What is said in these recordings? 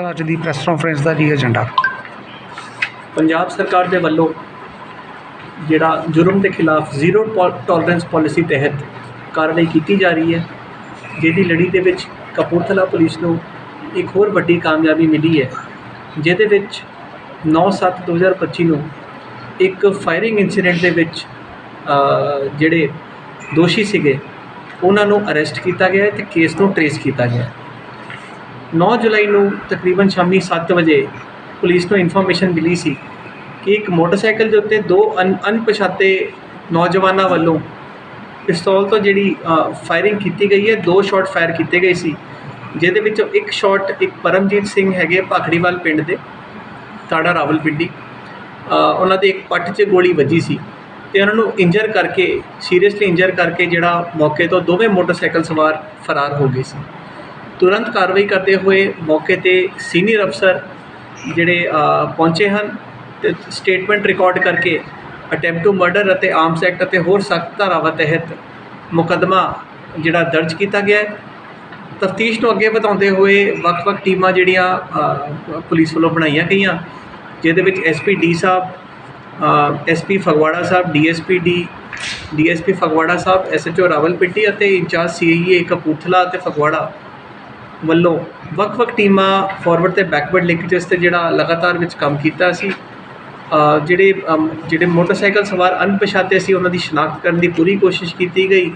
Sir ਅੱਜ ਦੀ press conference ਦਾ ਕੀ ਏਜੰਡਾ ਪੰਜਾਬ ਸਰਕਾਰ ਦੇ ਵੱਲੋਂ ਜਿਹੜਾ ਜੁਰਮ ਦੇ ਖਿਲਾਫ ਜ਼ੀਰੋ ਟੋਲਰੈਂਸ ਪਾਲਿਸੀ ਤਹਿਤ ਕਾਰਵਾਈ ਕੀਤੀ ਜਾ ਰਹੀ ਹੈ, ਜਿਹਦੀ ਲੜੀ ਦੇ ਵਿੱਚ ਕਪੂਰਥਲਾ ਪੁਲਿਸ ਨੂੰ ਇੱਕ ਹੋਰ ਵੱਡੀ ਕਾਮਯਾਬੀ ਮਿਲੀ ਹੈ, ਜਿਹਦੇ ਵਿੱਚ 9/7/2025 ਨੂੰ ਇੱਕ ਫਾਇਰਿੰਗ ਇਨਸੀਡੈਂਟ ਦੇ ਵਿੱਚ ਜਿਹੜੇ ਦੋਸ਼ੀ ਸੀਗੇ, ਉਹਨਾਂ ਨੂੰ ਅਰੈਸਟ ਕੀਤਾ ਗਿਆ ਹੈ ਤੇ ਕੇਸ ਨੂੰ ਟਰੇਸ ਕੀਤਾ ਗਿਆ 9 ਜੁਲਾਈ ਨੂੰ ਤਕਰੀਬਨ ਸ਼ਾਮੀ 7 ਵਜੇ ਪੁਲਿਸ ਨੂੰ ਇਨਫੋਰਮੇਸ਼ਨ ਮਿਲੀ ਸੀ ਕਿ ਇੱਕ ਮੋਟਰਸਾਈਕਲ ਦੇ ਉੱਤੇ ਦੋ ਅਣ ਅਣਪਛਾਤੇ ਨੌਜਵਾਨਾਂ ਵੱਲੋਂ ਪਿਸਤੌਲ ਤੋਂ ਜਿਹੜੀ ਫਾਇਰਿੰਗ ਕੀਤੀ ਗਈ ਹੈ ਦੋ ਸ਼ਾਟ ਫਾਇਰ ਕੀਤੇ ਗਏ ਸੀ ਜਿਹਦੇ ਵਿੱਚੋਂ ਇੱਕ ਸ਼ਾਟ ਇੱਕ ਪਰਮਜੀਤ ਸਿੰਘ ਹੈਗੇ ਭਾਖੜੀਵਾਲ ਪਿੰਡ ਦੇ ਤਾੜਾ ਰਾਵਲਪਿੰਡੀ ਅ, ਉਹਨਾਂ ਦੇ ਇੱਕ ਪੱਟ 'ਚ ਗੋਲੀ ਵੱਜੀ ਸੀ ਤੇ ਉਹਨਾਂ ਨੂੰ ਇੰਜਰ ਕਰਕੇ ਸੀਰੀਅਸਲੀ ਇੰਜਰ ਕਰਕੇ ਜਿਹੜਾ ਮੌਕੇ ਤੋਂ ਦੋਵੇਂ ਮੋਟਰਸਾਈਕਲ ਸਵਾਰ ਫਰਾਰ ਹੋ ਗਏ ਸੀ। ਤੁਰੰਤ ਕਾਰਵਾਈ ਕਰਦੇ ਹੋਏ ਮੌਕੇ ਤੇ ਸੀਨੀਅਰ ਅਫਸਰ ਜਿਹੜੇ ਪਹੁੰਚੇ ਹਨ ਤੇ ਸਟੇਟਮੈਂਟ ਰਿਕਾਰਡ ਕਰਕੇ ਅਟੈਂਪਟ ਟੂ ਮਰਡਰ ਅਤੇ ਆਰਮਸ ਐਕਟ ਅਤੇ ਹੋਰ ਸਖਤ ਧਾਰਾਵਾਂ ਤਹਿਤ ਮੁਕੱਦਮਾ ਜਿਹੜਾ ਦਰਜ ਕੀਤਾ ਗਿਆ ਹੈ। ਤਫਤੀਸ਼ ਨੂੰ ਅੱਗੇ ਵਧਾਉਂਦੇ ਹੋਏ ਵੱਖ-ਵੱਖ ਟੀਮਾਂ ਜਿਹੜੀਆਂ ਪੁਲਿਸ ਵੱਲੋਂ ਬਣਾਈਆਂ ਗਈਆਂ, ਜਿਹਦੇ ਵਿੱਚ SP D sahib SP Phagwara sahib DSP D DSP Phagwara sahib SHO Rawalpindi ਅਤੇ ਇੰਚਾਰਜ ਸੀਆਈਏ ਕਪੂਰਥਲਾ ਅਤੇ ਫਗਵਾੜਾ ਵੱਲੋਂ ਵੱਖ-ਵੱਖ ਟੀਮਾਂ ਫਾਰਵਰਡ ਤੇ ਬੈਕਵਰਡ ਲਿੰਕੇਜਸ ਤੇ ਜਿਹੜਾ ਲਗਾਤਾਰ ਵਿੱਚ ਕੰਮ ਕੀਤਾ ਸੀ ਜਿਹੜੇ ਜਿਹੜੇ ਮੋਟਰਸਾਈਕਲ ਸਵਾਰ ਅਣਪਛਾਤੇ ਸੀ, ਉਹਨਾਂ ਦੀ ਸ਼ਨਾਖਤ ਕਰਨ ਦੀ ਪੂਰੀ ਕੋਸ਼ਿਸ਼ ਕੀਤੀ ਗਈ।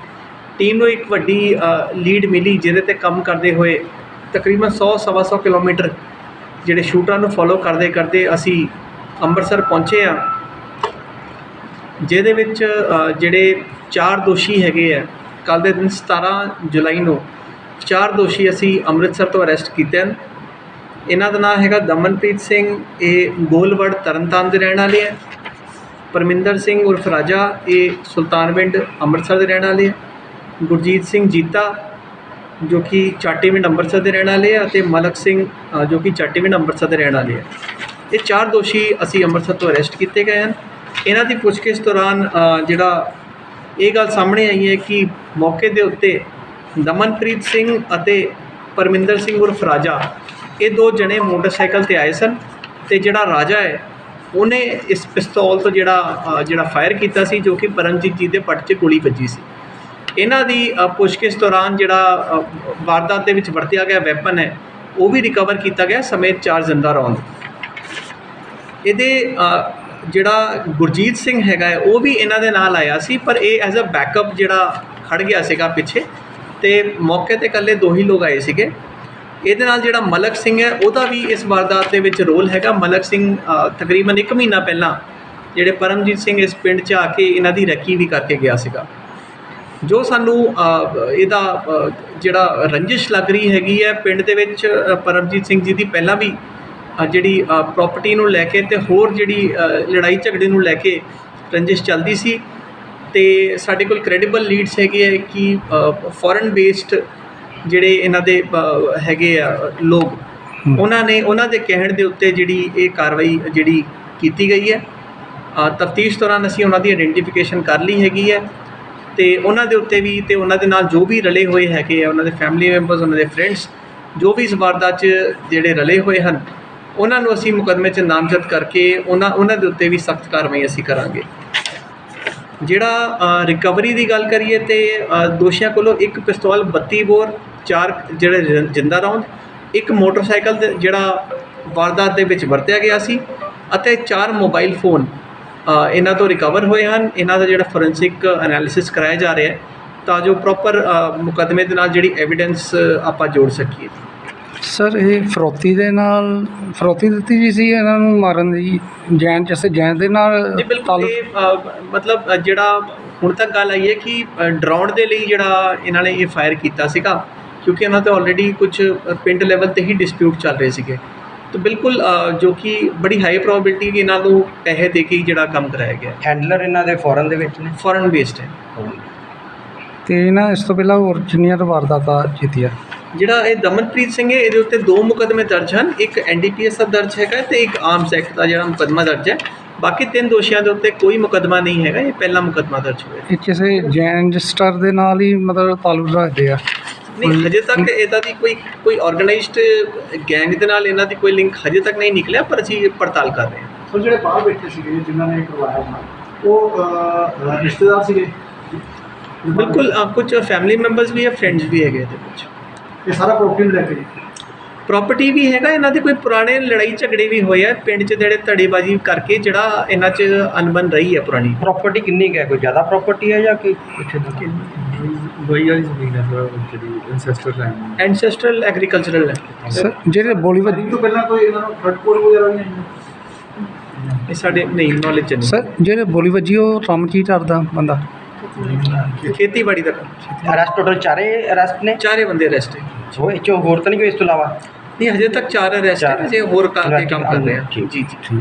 ਟੀਮ ਨੂੰ ਇੱਕ ਵੱਡੀ ਲੀਡ ਮਿਲੀ ਜਿਹਦੇ ਤੇ ਕੰਮ ਕਰਦੇ ਹੋਏ ਤਕਰੀਬਨ 100 ਸਵਾ 100 ਕਿਲੋਮੀਟਰ ਜਿਹੜੇ ਸ਼ੂਟਰਾਂ ਨੂੰ ਫੋਲੋ ਕਰਦੇ ਕਰਦੇ ਅਸੀਂ ਅੰਮ੍ਰਿਤਸਰ ਪਹੁੰਚੇ ਆ ਜਿਹਦੇ ਵਿੱਚ ਜਿਹੜੇ ਚਾਰ ਦੋਸ਼ੀ ਹੈਗੇ ਆ ਕੱਲ ਦੇ ਦਿਨ 17 ਜੁਲਾਈ ਨੂੰ ਚਾਰ ਦੋਸ਼ੀ ਅਸੀਂ ਅੰਮ੍ਰਿਤਸਰ ਤੋਂ ਅਰੈਸਟ ਕੀਤੇ ਹਨ। ਇਹਨਾਂ ਦਾ ਨਾਮ ਹੈਗਾ ਦਮਨਪ੍ਰੀਤ ਸਿੰਘ, ਇਹ ਗੋਲਵੜ ਤਰਨਤਾਰਨ ਦੇ ਰਹਿਣ ਵਾਲੇ ਹੈ। ਪਰਮਿੰਦਰ ਸਿੰਘ ਉਰਫ ਰਾਜਾ, ਇਹ ਸੁਲਤਾਨਵਿੰਡ ਅੰਮ੍ਰਿਤਸਰ ਦੇ ਰਹਿਣ ਵਾਲੇ ਹੈ। ਗੁਰਜੀਤ ਸਿੰਘ ਜੀਤਾ, ਜੋ ਕਿ ਚਾਟੀਵਿੰਡ ਅੰਮ੍ਰਿਤਸਰ ਦੇ ਰਹਿਣ ਵਾਲੇ ਹੈ ਅਤੇ ਮਲਕ ਸਿੰਘ ਜੋ ਕਿ ਚਾਟੀਵਿੰਡ ਅੰਮ੍ਰਿਤਸਰ ਦੇ ਰਹਿਣ ਵਾਲੇ ਹੈ। ਇਹ ਚਾਰ ਦੋਸ਼ੀ ਅਸੀਂ ਅੰਮ੍ਰਿਤਸਰ ਤੋਂ ਅਰੈਸਟ ਕੀਤੇ ਗਏ ਹਨ। ਇਹਨਾਂ ਦੀ ਪੁੱਛਗਿੱਛ ਦੌਰਾਨ ਜਿਹੜਾ ਇਹ ਗੱਲ ਸਾਹਮਣੇ ਆਈ ਹੈ ਕਿ ਮੌਕੇ ਦੇ ਉੱਤੇ ਦਮਨਪ੍ਰੀਤ ਸਿੰਘ ਅਤੇ ਪਰਮਿੰਦਰ ਸਿੰਘ ਉਰਫ ਰਾਜਾ, ਇਹ ਦੋ ਜਣੇ ਮੋਟਰਸਾਈਕਲ ਤੇ ਆਏ ਸਨ ਤੇ ਜਿਹੜਾ ਰਾਜਾ ਹੈ, ਉਹਨੇ ਇਸ ਪਿਸਤੌਲ ਤੋਂ ਜਿਹੜਾ ਜਿਹੜਾ ਫਾਇਰ ਕੀਤਾ ਸੀ ਜੋ ਕਿ ਪਰਮਜੀਤ ਜੀ ਦੇ ਪੱਟ 'ਚ ਗੋਲੀ ਵੱਜੀ ਸੀ। ਇਹਨਾਂ ਦੀ ਪੁੱਛਗਿੱਛ ਦੌਰਾਨ ਜਿਹੜਾ ਵਾਰਦਾਤ ਦੇ ਵਿੱਚ ਵਰਤਿਆ ਗਿਆ ਵੈਪਨ ਹੈ, ਉਹ ਵੀ ਰਿਕਵਰ ਕੀਤਾ ਗਿਆ, ਸਮੇਤ ਚਾਰ ਜ਼ਿੰਦਾ ਰੌਂਦ। ਇਹਦੇ ਜਿਹੜਾ ਗੁਰਜੀਤ ਸਿੰਘ ਹੈਗਾ ਉਹ ਵੀ ਇਹਨਾਂ ਦੇ ਨਾਲ ਆਇਆ ਸੀ, ਪਰ ਇਹ ਐਜ਼ ਅ ਬੈਕਅਪ ਜਿਹੜਾ ਖੜ ਗਿਆ ਸੀਗਾ ਪਿੱਛੇ ਤੇ ਮੌਕੇ ਤੇ ਇਕੱਲੇ ਦੋ ਹੀ ਲੋਕ ਆਏ ਸੀਗੇ। ਇਹਦੇ ਨਾਲ ਜਿਹੜਾ ਮਲਕ ਸਿੰਘ ਹੈ, ਉਹਦਾ ਵੀ ਇਸ ਵਾਰਦਾਤ ਦੇ ਵਿੱਚ ਰੋਲ ਹੈਗਾ। ਮਲਕ ਸਿੰਘ ਤਕਰੀਬਨ 1 ਮਹੀਨਾ ਪਹਿਲਾਂ ਜਿਹੜੇ ਪਰਮਜੀਤ ਸਿੰਘ ਇਸ ਪਿੰਡ 'ਚ ਆ ਕੇ ਇਹਨਾਂ ਦੀ ਰੈਕੀ ਵੀ ਕਰਕੇ ਗਿਆ ਸੀਗਾ। ਜੋ ਸਾਨੂੰ ਇਹਦਾ ਜਿਹੜਾ ਰੰਜਿਸ਼ ਲੱਗ ਰਹੀ ਹੈਗੀ ਹੈ, ਪਿੰਡ ਦੇ ਵਿੱਚ ਪਰਮਜੀਤ ਸਿੰਘ ਜੀ ਦੀ ਪਹਿਲਾਂ ਵੀ ਜਿਹੜੀ ਪ੍ਰਾਪਰਟੀ ਨੂੰ ਲੈ ਕੇ ਤੇ ਹੋਰ ਜਿਹੜੀ ਲੜਾਈ ਝਗੜੇ ਨੂੰ ਲੈ ਕੇ ਰੰਜਿਸ਼ ਚੱਲਦੀ ਸੀ। ਤੇ ਸਾਡੇ ਕੋਲ ਕ੍ਰੈਡੀਬਲ ਲੀਡਸ ਹੈਗੇ ਹੈ ਕਿ ਫੋਰਨ ਬੇਸਡ ਜਿਹੜੇ ਇਹਨਾਂ ਦੇ ਹੈਗੇ ਆ ਲੋਕ। ਉਹਨਾਂ ਨੇ ਉਹਨਾਂ ਦੇ ਕਹਿਣ ਦੇ ਉੱਤੇ ਜਿਹੜੀ ਇਹ ਕਾਰਵਾਈ ਜਿਹੜੀ ਕੀਤੀ ਗਈ ਹੈ ਤਫਤੀਸ਼ ਦੌਰਾਨ ਅਸੀਂ ਉਹਨਾਂ ਦੀ ਆਇਡੈਂਟੀਫਿਕੇਸ਼ਨ ਕਰ ਲਈ ਹੈਗੀ ਹੈ ਤੇ ਉਹਨਾਂ ਦੇ ਉੱਤੇ ਵੀ ਤੇ ਉਹਨਾਂ ਦੇ ਨਾਲ ਜੋ ਵੀ ਰਲੇ ਹੋਏ ਹੈਗੇ ਆ ਉਹਨਾਂ ਦੇ ਫੈਮਿਲੀ ਮੈਂਬਰਸ ਉਹਨਾਂ ਦੇ ਫਰੈਂਡਸ ਜੋ ਵੀ ਇਸ ਵਾਰਦਾਤ 'ਚ ਜਿਹੜੇ ਰਲੇ ਹੋਏ ਹਨ ਉਹਨਾਂ ਨੂੰ ਅਸੀਂ ਮੁਕੱਦਮੇ 'ਚ ਨਾਮਜ਼ਦ ਕਰਕੇ ਉਹਨਾਂ ਉਹਨਾਂ ਦੇ ਉੱਤੇ ਵੀ ਸਖਤ ਕਾਰਵਾਈ ਅਸੀਂ ਕਰਾਂਗੇ ਜਿਹੜਾ ਰਿਕਵਰੀ ਦੀ ਗੱਲ ਕਰੀਏ ਤਾਂ ਦੋਸ਼ੀਆਂ ਕੋਲੋਂ ਇੱਕ ਪਿਸਤੌਲ 32 ਬੋਰ, ਚਾਰ ਜਿਹੜੇ ਜਿੰਦਾ ਰਾਊਂਡ ਇੱਕ ਮੋਟਰਸਾਈਕਲ ਤੇ ਜਿਹੜਾ ਵਾਰਦਾਤ ਦੇ ਵਿੱਚ ਵਰਤਿਆ ਗਿਆ ਸੀ ਅਤੇ ਚਾਰ ਮੋਬਾਈਲ ਫੋਨ ਇਹਨਾਂ ਤੋਂ ਰਿਕਵਰ ਹੋਏ ਹਨ। ਇਹਨਾਂ ਦਾ ਜਿਹੜਾ ਫੋਰੈਂਸਿਕ ਐਨਾਲਿਸਿਸ ਕਰਾਇਆ ਜਾ ਰਿਹਾ ਤਾਂ ਜੋ ਪ੍ਰੋਪਰ ਮੁਕੱਦਮੇ ਦੇ ਨਾਲ ਜਿਹੜੀ ਐਵੀਡੈਂਸ ਆਪਾਂ ਜੋੜ ਸਕੀਏ। ਸਰ ਇਹ ਫਰੋਤੀ ਦੇ ਨਾਲ ਫਰੋਤੀ ਦਿੱਤੀ ਜੀ ਸੀ ਇਹਨਾਂ ਨੂੰ ਮਾਰਨ ਦੀ ਜੈਨ ਜੈਸੇ ਜੈਨ ਦੇ ਨਾਲ ਜੀ ਬਿਲਕੁਲ ਤਾਲੁਕ- ਇਹ ਅ, ਮਤਲਬ ਅ, ਜਿਹੜਾ ਹੁਣ ਤੱਕ ਗੱਲ ਆਈ ਹੈ ਕਿ ਅ, ਡਰਾਉਣ ਦੇ ਲਈ ਜਿਹੜਾ ਇਹਨਾਂ ਨੇ ਇਹ ਫਾਇਰ ਕੀਤਾ ਸੀਗਾ ਕਿਉਂਕਿ ਇਹਨਾਂ ਤੇ ਆਲਰੇਡੀ ਕੁਝ ਪਿੰਡ ਲੈਵਲ ਤੇ ਹੀ ਡਿਸਪਿਊਟ ਚੱਲ ਰਹੇ ਸੀਗੇ। ਤਾਂ ਬਿਲਕੁਲ ਅ, ਜੋ ਕਿ ਬੜੀ ਹਾਈ ਪ੍ਰੋਬੇਬਿਲਟੀ ਕਿ ਇਹਨਾਂ ਨੂੰ ਪੈਸੇ ਦੇ ਕੇ ਹੀ ਜਿਹੜਾ ਕੰਮ ਕਰਾਇਆ ਗਿਆ। ਹੈਂਡਲਰ ਇਹਨਾਂ ਦੇ ਫੋਰਨ ਦੇ ਵਿੱਚ ਨੇ? ਫੋਰਨ ਬੇਸਡ ਹੈ। ਤੇ ਇਹਨਾਂ ਇਸ ਤੋਂ ਪਹਿਲਾਂ ਹੋਰ ਜਿੰਨੀਆਂ ਤਾਂ ਵਾਰਦਾਤਾਂ ਜਿੱਤੀਆਂ ਜਿਹੜਾ ਇਹ ਦਮਨਪ੍ਰੀਤ ਸਿੰਘ ਹੈ ਇਹਦੇ ਉੱਤੇ ਦੋ ਮੁਕੱਦਮੇ ਦਰਜ ਹਨ। ਇੱਕ ਐਨਡੀਪੀਐਸ ਦਾ ਦਰਜ ਹੈਗਾ ਤੇ ਇੱਕ ਆਰਮਸ ਐਕਟ ਦਾ ਜਿਹੜਾ ਮੁਕੱਦਮਾ ਦਰਜ ਹੈ। ਬਾਕੀ ਤਿੰਨ ਦੋਸ਼ੀਆਂ ਦੇ ਉੱਤੇ ਕੋਈ ਮੁਕੱਦਮਾ ਨਹੀਂ ਹੈਗਾ ਇਹ ਪਹਿਲਾ ਮੁਕੱਦਮਾ ਦਰਜ ਹੋਇਆ ਇਹ ਕਿਸੇ ਜੈਨ ਰਜਿਸਟਰ ਦੇ ਨਾਲ ਹੀ ਮਤਲਬ ਤਾਲੁਕ ਰੱਖਦੇ ਆ? ਨਹੀਂ ਹਜੇ ਤੱਕ ਇਹਦਾ ਦੀ ਕੋਈ ਕੋਈ ਆਰਗੇਨਾਈਜ਼ਡ ਗੈਂਗ ਦੇ ਨਾਲ ਇਹਨਾਂ ਦੀ ਕੋਈ ਲਿੰਕ ਹਜੇ ਤੱਕ ਨਹੀਂ ਨਿਕਲਿਆ ਪਰ ਅਸੀਂ ਪੜਤਾਲ ਕਰ ਰਹੇ ਹਾਂ। ਸੋ ਜਿਹੜੇ ਬਾਹਰ ਬੈਠੇ ਸੀਗੇ ਜਿਨ੍ਹਾਂ ਨੇ ਕਰਵਾਇਆ ਉਹ ਰਿਸ਼ਤੇਦਾਰ ਸੀਗੇ? ਬਿਲਕੁਲ ਕੁਝ ਫੈਮਿਲੀ ਮੈਂਬਰਸ ਵੀ ਹੈ ਫਰੈਂਡਸ ਵੀ ਹੈਗੇ ਇਹਦੇ ਵਿੱਚ। ਇਹ ਸਾਰਾ ਪ੍ਰੋਪਰਟੀ ਨੂੰ ਲੈ ਕੇ ਜੀ। ਪ੍ਰਾਪਰਟੀ ਵੀ ਹੈਗਾ ਇਹਨਾਂ ਦੇ ਕੋਈ ਪੁਰਾਣੇ ਲੜਾਈ ਝਗੜੇ ਵੀ ਹੋਏ ਆ ਪਿੰਡ 'ਚ ਜਿਹੜੇ ਧੜੇਬਾਜ਼ੀ ਕਰਕੇ ਜਿਹੜਾ ਇਹਨਾਂ 'ਚ ਅਨਬਨ ਰਹੀ ਹੈ ਪੁਰਾਣੀ। ਪ੍ਰਾਪਰਟੀ ਕਿੰਨੀ ਕੁ ਹੈ? ਕੋਈ ਜ਼ਿਆਦਾ ਪ੍ਰਾਪਰਟੀ ਹੈ ਜਾਂ ਕੋਈ ਕੁਛ ਏਦਾਂ? ਵਹੀ ਵਾਲੀ ਜ਼ਮੀਨ ਹੈ ਸਰ ਜਿਹੜੀ ਐਂਸੈਸਟਰ ਲੈਂਡ ਐਂਸੈਸਟਰਲ ਐਗਰੀਕਲਚਰਲ ਹੈ ਸਰ ਜਿਹੜੇ ਬੋਲੀਵੁੱਡ ਤੋਂ ਪਹਿਲਾਂ ਕੋਈ ਇਹਨਾਂ ਨੂੰ ਫਰਟ ਕੋਡ ਵਗੈਰਾ ਨਹੀਂ ਇਹ ਸਾਡੇ ਨਹੀਂ ਨੌਲੇਜ ਚ ਸਰ ਜਿਹੜੇ ਬੋਲੀਵੁੱਡ ਜੀ ਉਹ ਕੀ ਕਰਦਾ ਬੰਦਾ। ਨਹੀਂ ਖੇਤੀਬਾੜੀ ਦਾ ਕੰਮ। ਅਰੈਸਟ ਟੋਟਲ ਚਾਰੇ ਅਰੈਸਟ ਨੇ ਚਾਰੇ ਬੰਦੇ ਅਰੈਸਟ ਹੈ ਸੋ ਇਹ ਚੋਂ ਹੋਰ ਤਾਂ ਨਹੀਂ ਕੋਈ ਇਸ ਤੋਂ ਇਲਾਵਾ ਨਹੀਂ ਹਜੇ ਤੱਕ ਚਾਰ ਅਰੈਸਟ ਹੈ ਚਾਰ। ਜੇ ਹੋਰ ਕੰਮ ਤੇ ਕੰਮ ਕਰ ਰਹੇ ਆ ਠੀਕ। ਜੀ ਜੀ